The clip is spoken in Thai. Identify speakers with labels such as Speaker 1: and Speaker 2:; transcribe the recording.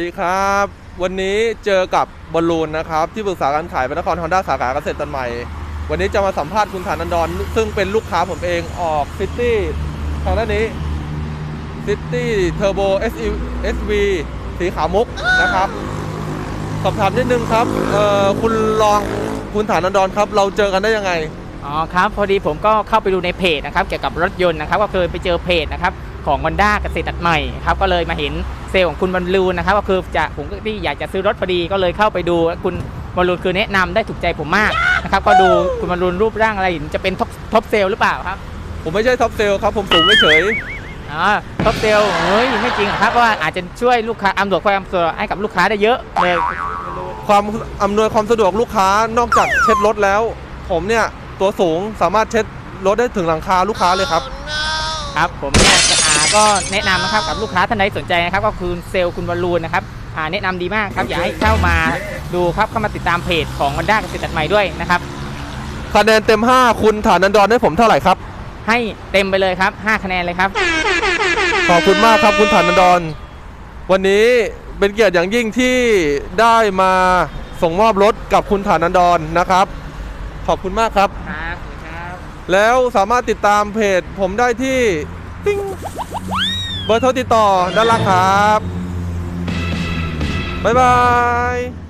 Speaker 1: ดีครับ วันนี้เจอกับบอลลูนนะครับ ที่ปรึกษาการขายเป็นนครฮอนด้าสาขาเกษตรตันใหม่ วันนี้จะมาสัมภาษณ์คุณฐานันดร ซึ่งเป็นลูกค้าผมเองออกซิตี้ทางด้านนี้ซิตี้เทอร์โบ SV สีขาวมุกนะครับ สอบถามนิดนึงครับเอ่อคุณรองคุณฐานันดรครับ เราเจอกันได้ยังไง
Speaker 2: อ๋อครับ พอดีผมก็เข้าไปดูในเพจนะครับ เกี่ยวกับรถยนต์นะครับ ก็เคยไปเจอเพจนะครับ ของวันด้าเกษตรตัดใหม่ครับ ก็เลยมาเห็น เซลล์ของคุณบอลลูนนะครับก็คือจะผมก็ที่อยากจะซื้อรถพอดีก็เลยเข้าไปดูคุณบอลลูนคือแนะนำได้ถูกใจผมมากนะครับก็ดูคุณบอลลูนรูปร่างอะไรเห็นจะเป็นท็อปท็อปเซลล์หรือเปล่าครับ
Speaker 1: ผมไม่ใช่ท็อปเซลครับผมสูงไม่เฉย
Speaker 2: อ๋อท็อปเซลล์เฮ้ยไม่จริงหรอกครับเพราะว่าอาจจะช่วยลูกค้าอำนวยความสะดวกให้กับลูกค้าได้เยอะเลย
Speaker 1: ความอำนวยความสะดวกลูกค้านอกจากเช็ดรถแล้ว ผมเนี่ยตัวสูงสามารถเช็ดรถได้ถึงหลังคาลูกค้าเลยครับ
Speaker 2: ครับผมเนี่ยอ่า ก็แนะนำนะครับกับลูกค้าท่านใดสนใจนะครับ ก็คือเซลล์คุณบอลลูนนะครับอ่าแนะนำดีมากครับอยากให้เข้ามาดูครับเข้ามาติดตามเพจของวันด้าเกษตรตัดใหม่ด้วยนะครับ
Speaker 1: คะแนนเต็ม 5 คุณฐานันดรให้ผมเท่าไหร่ครับ
Speaker 2: ให้เต็มไปเลยครับ 5 คะแนนเลยครับ
Speaker 1: ขอบคุณมากครับคุณฐานันดร วันนี้เป็นเกียรติอย่างยิ่งที่ได้มาส่งมอบรถกับคุณฐานันดรนะครับ ขอบคุณมากครับ
Speaker 2: ครับครับ
Speaker 1: แล้วสามารถติดตามเพจผมได้ที่ ติ๊งเบอร์โทรติดต่อด้านล่างครับ บ๊ายบาย